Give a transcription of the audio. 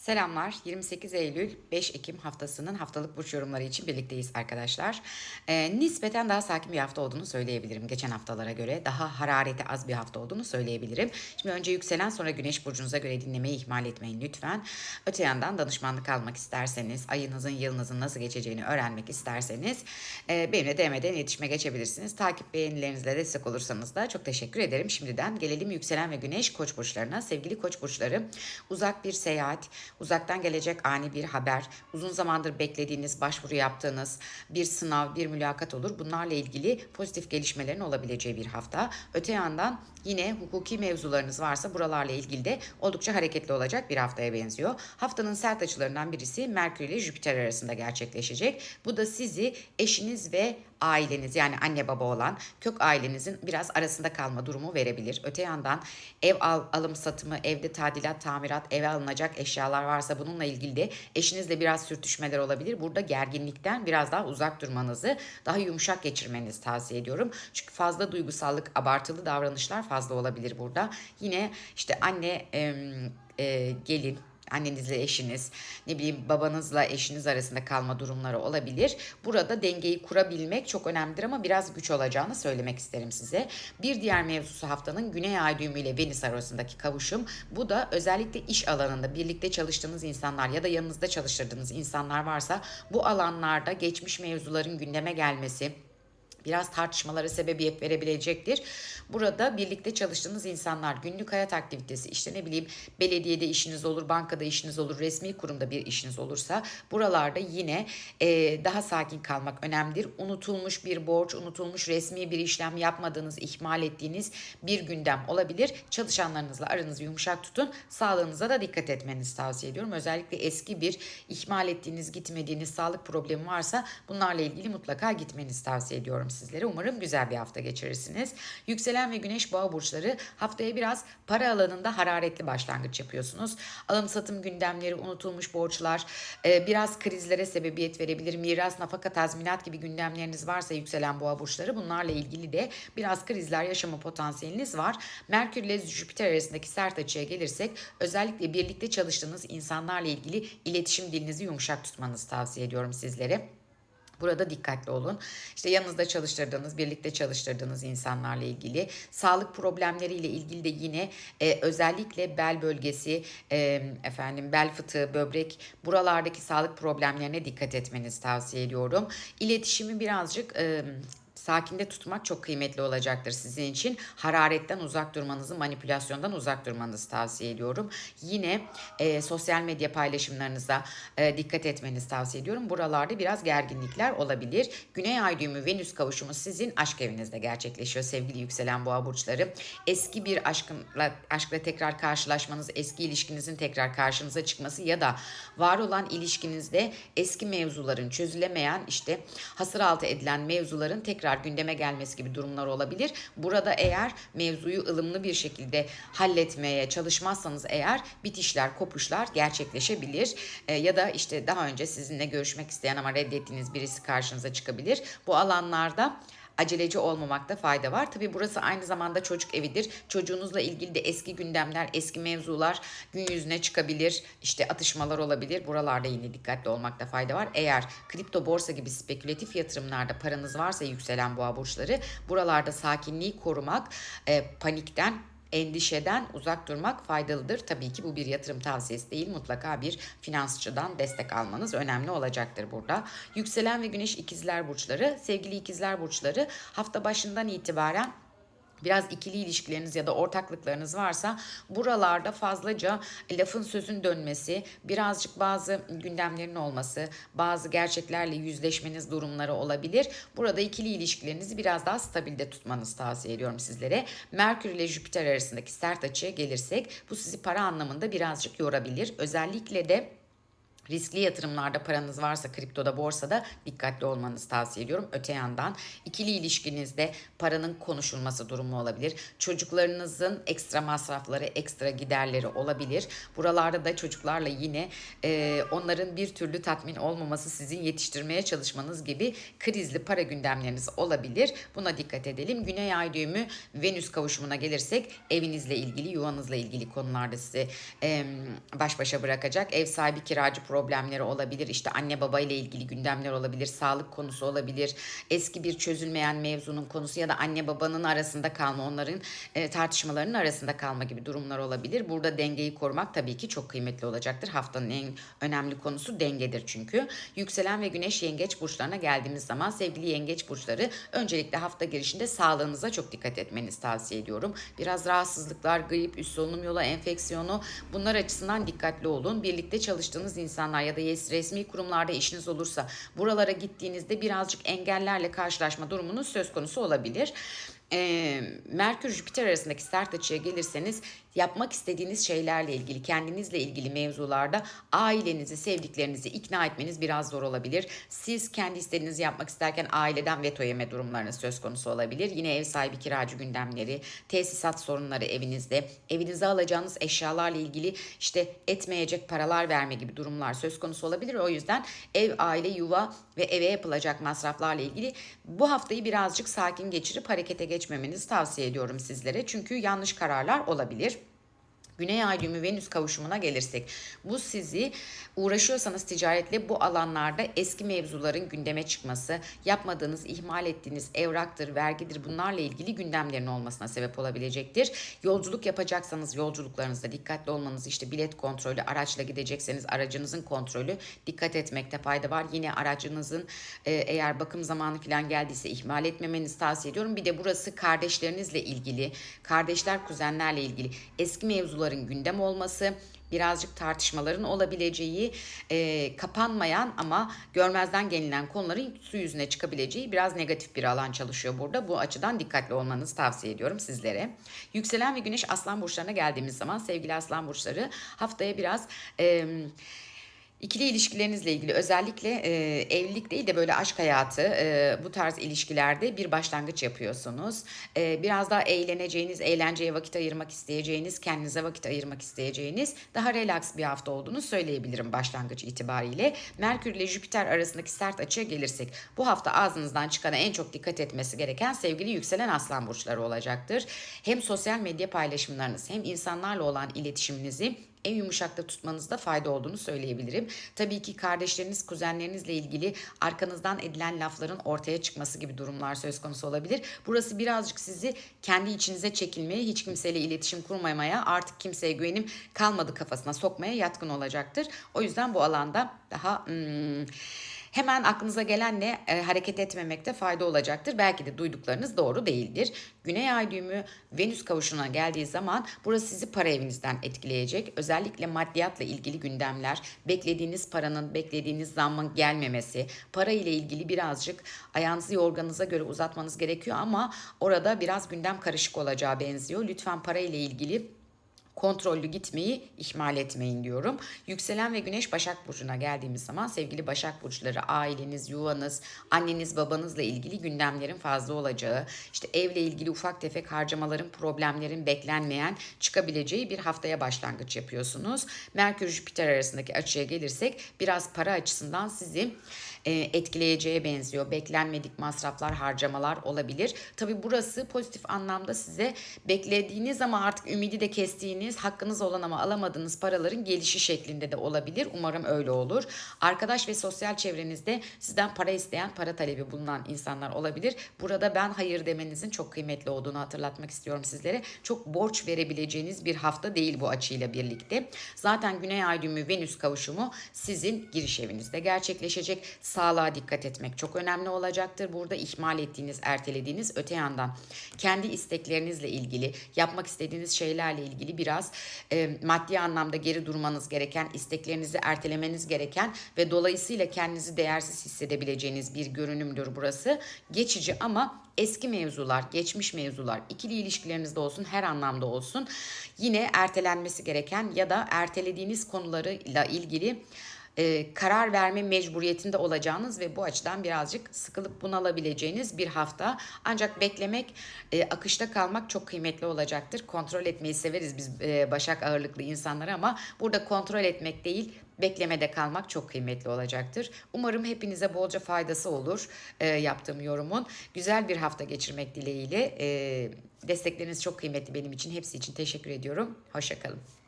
Selamlar. 28 Eylül 5 Ekim haftasının haftalık burç yorumları için birlikteyiz arkadaşlar. Ee, nispeten daha sakin bir hafta olduğunu söyleyebilirim geçen haftalara göre. Daha harareti az bir hafta olduğunu söyleyebilirim. Şimdi önce yükselen sonra güneş burcunuza göre dinlemeyi ihmal etmeyin lütfen. Öte yandan danışmanlık almak isterseniz, ayınızın yılınızın nasıl geçeceğini öğrenmek isterseniz e, benimle DM'den iletişime geçebilirsiniz. Takip beğenilerinizle destek olursanız da çok teşekkür ederim. Şimdiden gelelim yükselen ve güneş koç burçlarına. Sevgili koç burçları uzak bir seyahat, uzaktan gelecek ani bir haber, uzun zamandır beklediğiniz, başvuru yaptığınız bir sınav, bir mülakat olur. Bunlarla ilgili pozitif gelişmelerin olabileceği bir hafta. Öte yandan yine hukuki mevzularınız varsa buralarla ilgili de oldukça hareketli olacak bir haftaya benziyor. Haftanın sert açılarından birisi Merkür ile Jüpiter arasında gerçekleşecek. Bu da sizi eşiniz ve aileniz yani anne baba olan kök ailenizin biraz arasında kalma durumu verebilir. Öte yandan ev al, alım satımı, evde tadilat, tamirat, eve alınacak eşyalar varsa bununla ilgili de eşinizle biraz sürtüşmeler olabilir. Burada gerginlikten biraz daha uzak durmanızı, daha yumuşak geçirmenizi tavsiye ediyorum. Çünkü fazla duygusallık, abartılı davranışlar fazla olabilir burada. Yine işte anne, e, e, gelin, annenizle eşiniz, ne bileyim babanızla eşiniz arasında kalma durumları olabilir. Burada dengeyi kurabilmek çok önemlidir ama biraz güç olacağını söylemek isterim size. Bir diğer mevzusu haftanın Güney Ay düğümü ile Venüs arasındaki kavuşum. Bu da özellikle iş alanında birlikte çalıştığınız insanlar ya da yanınızda çalıştırdığınız insanlar varsa bu alanlarda geçmiş mevzuların gündeme gelmesi, biraz tartışmalara sebebiyet verebilecektir. Burada birlikte çalıştığınız insanlar günlük hayat aktivitesi işte ne bileyim belediyede işiniz olur, bankada işiniz olur, resmi kurumda bir işiniz olursa buralarda yine e, daha sakin kalmak önemlidir. Unutulmuş bir borç, unutulmuş resmi bir işlem yapmadığınız, ihmal ettiğiniz bir gündem olabilir. Çalışanlarınızla aranızı yumuşak tutun. Sağlığınıza da dikkat etmenizi tavsiye ediyorum. Özellikle eski bir ihmal ettiğiniz, gitmediğiniz sağlık problemi varsa bunlarla ilgili mutlaka gitmenizi tavsiye ediyorum sizlere. Umarım güzel bir hafta geçirirsiniz. Yükselen ve güneş boğa burçları haftaya biraz para alanında hararetli başlangıç yapıyorsunuz. Alım satım gündemleri, unutulmuş borçlar, e, biraz krizlere sebebiyet verebilir. Miras, nafaka, tazminat gibi gündemleriniz varsa yükselen boğa burçları bunlarla ilgili de biraz krizler yaşama potansiyeliniz var. Merkür ile Jüpiter arasındaki sert açıya gelirsek özellikle birlikte çalıştığınız insanlarla ilgili iletişim dilinizi yumuşak tutmanızı tavsiye ediyorum sizlere. Burada dikkatli olun. İşte yanınızda çalıştırdığınız, birlikte çalıştırdığınız insanlarla ilgili, sağlık problemleriyle ilgili de yine e, özellikle bel bölgesi, e, efendim bel fıtığı, böbrek buralardaki sağlık problemlerine dikkat etmenizi tavsiye ediyorum. İletişimi birazcık e, sakinde tutmak çok kıymetli olacaktır sizin için. Hararetten uzak durmanızı, manipülasyondan uzak durmanızı tavsiye ediyorum. Yine e, sosyal medya paylaşımlarınıza e, dikkat etmenizi tavsiye ediyorum. Buralarda biraz gerginlikler olabilir. Güney ay düğümü Venüs kavuşumu sizin aşk evinizde gerçekleşiyor sevgili yükselen boğa burçları. Eski bir aşkınla, aşkla tekrar karşılaşmanız, eski ilişkinizin tekrar karşınıza çıkması ya da var olan ilişkinizde eski mevzuların çözülemeyen işte hasır altı edilen mevzuların tekrar gündeme gelmesi gibi durumlar olabilir. Burada eğer mevzuyu ılımlı bir şekilde halletmeye çalışmazsanız eğer bitişler, kopuşlar gerçekleşebilir. E, ya da işte daha önce sizinle görüşmek isteyen ama reddettiğiniz birisi karşınıza çıkabilir. Bu alanlarda aceleci olmamakta fayda var. Tabi burası aynı zamanda çocuk evidir. Çocuğunuzla ilgili de eski gündemler, eski mevzular gün yüzüne çıkabilir. İşte atışmalar olabilir. Buralarda yine dikkatli olmakta fayda var. Eğer kripto borsa gibi spekülatif yatırımlarda paranız varsa yükselen boğa burçları buralarda sakinliği korumak, e, panikten endişeden uzak durmak faydalıdır. Tabii ki bu bir yatırım tavsiyesi değil. Mutlaka bir finansçıdan destek almanız önemli olacaktır burada. Yükselen ve güneş ikizler burçları, sevgili ikizler burçları hafta başından itibaren biraz ikili ilişkileriniz ya da ortaklıklarınız varsa buralarda fazlaca lafın sözün dönmesi, birazcık bazı gündemlerin olması, bazı gerçeklerle yüzleşmeniz durumları olabilir. Burada ikili ilişkilerinizi biraz daha stabilde tutmanızı tavsiye ediyorum sizlere. Merkür ile Jüpiter arasındaki sert açıya gelirsek bu sizi para anlamında birazcık yorabilir. Özellikle de Riskli yatırımlarda paranız varsa kriptoda borsada dikkatli olmanızı tavsiye ediyorum. Öte yandan ikili ilişkinizde paranın konuşulması durumu olabilir. Çocuklarınızın ekstra masrafları, ekstra giderleri olabilir. Buralarda da çocuklarla yine e, onların bir türlü tatmin olmaması sizin yetiştirmeye çalışmanız gibi krizli para gündemleriniz olabilir. Buna dikkat edelim. Güney ay düğümü Venüs kavuşumuna gelirsek evinizle ilgili, yuvanızla ilgili konularda sizi e, baş başa bırakacak. Ev sahibi kiracı problemleri olabilir. İşte anne baba ile ilgili gündemler olabilir. Sağlık konusu olabilir. Eski bir çözülmeyen mevzunun konusu ya da anne babanın arasında kalma, onların e, tartışmalarının arasında kalma gibi durumlar olabilir. Burada dengeyi korumak tabii ki çok kıymetli olacaktır. Haftanın en önemli konusu dengedir çünkü. Yükselen ve güneş yengeç burçlarına geldiğimiz zaman sevgili yengeç burçları öncelikle hafta girişinde sağlığınıza çok dikkat etmenizi tavsiye ediyorum. Biraz rahatsızlıklar, grip, üst solunum yolu enfeksiyonu bunlar açısından dikkatli olun. Birlikte çalıştığınız insanlar ya da resmi kurumlarda işiniz olursa buralara gittiğinizde birazcık engellerle karşılaşma durumunuz söz konusu olabilir. Ee, Merkür Jüpiter arasındaki sert açıya gelirseniz yapmak istediğiniz şeylerle ilgili, kendinizle ilgili mevzularda ailenizi, sevdiklerinizi ikna etmeniz biraz zor olabilir. Siz kendi istediğinizi yapmak isterken aileden veto yeme durumlarınız söz konusu olabilir. Yine ev sahibi kiracı gündemleri, tesisat sorunları evinizde, evinize alacağınız eşyalarla ilgili işte etmeyecek paralar verme gibi durumlar söz konusu olabilir. O yüzden ev, aile, yuva ve eve yapılacak masraflarla ilgili bu haftayı birazcık sakin geçirip harekete geçmemenizi tavsiye ediyorum sizlere. Çünkü yanlış kararlar olabilir. Güney ay düğümü Venüs kavuşumuna gelirsek bu sizi uğraşıyorsanız ticaretle bu alanlarda eski mevzuların gündeme çıkması, yapmadığınız, ihmal ettiğiniz evraktır, vergidir bunlarla ilgili gündemlerin olmasına sebep olabilecektir. Yolculuk yapacaksanız yolculuklarınızda dikkatli olmanız işte bilet kontrolü, araçla gidecekseniz aracınızın kontrolü dikkat etmekte fayda var. Yine aracınızın e, eğer bakım zamanı falan geldiyse ihmal etmemenizi tavsiye ediyorum. Bir de burası kardeşlerinizle ilgili, kardeşler, kuzenlerle ilgili eski mevzuların gündem olması, birazcık tartışmaların olabileceği, e, kapanmayan ama görmezden gelinen konuların su yüzüne çıkabileceği biraz negatif bir alan çalışıyor burada. Bu açıdan dikkatli olmanızı tavsiye ediyorum sizlere. Yükselen ve güneş aslan burçlarına geldiğimiz zaman sevgili aslan burçları haftaya biraz... E, İkili ilişkilerinizle ilgili özellikle e, evlilik değil de böyle aşk hayatı e, bu tarz ilişkilerde bir başlangıç yapıyorsunuz. E, biraz daha eğleneceğiniz, eğlenceye vakit ayırmak isteyeceğiniz, kendinize vakit ayırmak isteyeceğiniz daha relax bir hafta olduğunu söyleyebilirim başlangıç itibariyle. Merkür ile Jüpiter arasındaki sert açıya gelirsek bu hafta ağzınızdan çıkana en çok dikkat etmesi gereken sevgili yükselen aslan burçları olacaktır. Hem sosyal medya paylaşımlarınız hem insanlarla olan iletişiminizi en yumuşakta tutmanızda fayda olduğunu söyleyebilirim. Tabii ki kardeşleriniz, kuzenlerinizle ilgili arkanızdan edilen lafların ortaya çıkması gibi durumlar söz konusu olabilir. Burası birazcık sizi kendi içinize çekilmeye, hiç kimseyle iletişim kurmamaya, artık kimseye güvenim kalmadı kafasına sokmaya yatkın olacaktır. O yüzden bu alanda daha... Hmm, Hemen aklınıza gelenle e, hareket etmemekte fayda olacaktır. Belki de duyduklarınız doğru değildir. Güney ay düğümü Venüs kavuşuna geldiği zaman burası sizi para evinizden etkileyecek. Özellikle maddiyatla ilgili gündemler, beklediğiniz paranın, beklediğiniz zammın gelmemesi, para ile ilgili birazcık ayağınızı yorganınıza göre uzatmanız gerekiyor ama orada biraz gündem karışık olacağı benziyor. Lütfen para ile ilgili kontrollü gitmeyi ihmal etmeyin diyorum. Yükselen ve Güneş Başak Burcu'na geldiğimiz zaman sevgili Başak Burçları aileniz, yuvanız, anneniz, babanızla ilgili gündemlerin fazla olacağı, işte evle ilgili ufak tefek harcamaların, problemlerin beklenmeyen çıkabileceği bir haftaya başlangıç yapıyorsunuz. Merkür Jüpiter arasındaki açıya gelirsek biraz para açısından sizi etkileyeceğe benziyor. Beklenmedik masraflar, harcamalar olabilir. Tabi burası pozitif anlamda size beklediğiniz ama artık ümidi de kestiğiniz, hakkınız olan ama alamadığınız paraların gelişi şeklinde de olabilir. Umarım öyle olur. Arkadaş ve sosyal çevrenizde sizden para isteyen, para talebi bulunan insanlar olabilir. Burada ben hayır demenizin çok kıymetli olduğunu hatırlatmak istiyorum sizlere. Çok borç verebileceğiniz bir hafta değil bu açıyla birlikte. Zaten Güney Ay düğümü Venüs kavuşumu sizin giriş evinizde gerçekleşecek sağlığa dikkat etmek çok önemli olacaktır. Burada ihmal ettiğiniz, ertelediğiniz öte yandan kendi isteklerinizle ilgili, yapmak istediğiniz şeylerle ilgili biraz e, maddi anlamda geri durmanız gereken, isteklerinizi ertelemeniz gereken ve dolayısıyla kendinizi değersiz hissedebileceğiniz bir görünümdür burası. Geçici ama eski mevzular, geçmiş mevzular, ikili ilişkilerinizde olsun, her anlamda olsun yine ertelenmesi gereken ya da ertelediğiniz konularıyla ilgili e, karar verme mecburiyetinde olacağınız ve bu açıdan birazcık sıkılıp bunalabileceğiniz bir hafta. Ancak beklemek, e, akışta kalmak çok kıymetli olacaktır. Kontrol etmeyi severiz biz e, Başak ağırlıklı insanlar ama burada kontrol etmek değil, beklemede kalmak çok kıymetli olacaktır. Umarım hepinize bolca faydası olur e, yaptığım yorumun. Güzel bir hafta geçirmek dileğiyle. E, destekleriniz çok kıymetli benim için. Hepsi için teşekkür ediyorum. Hoşçakalın.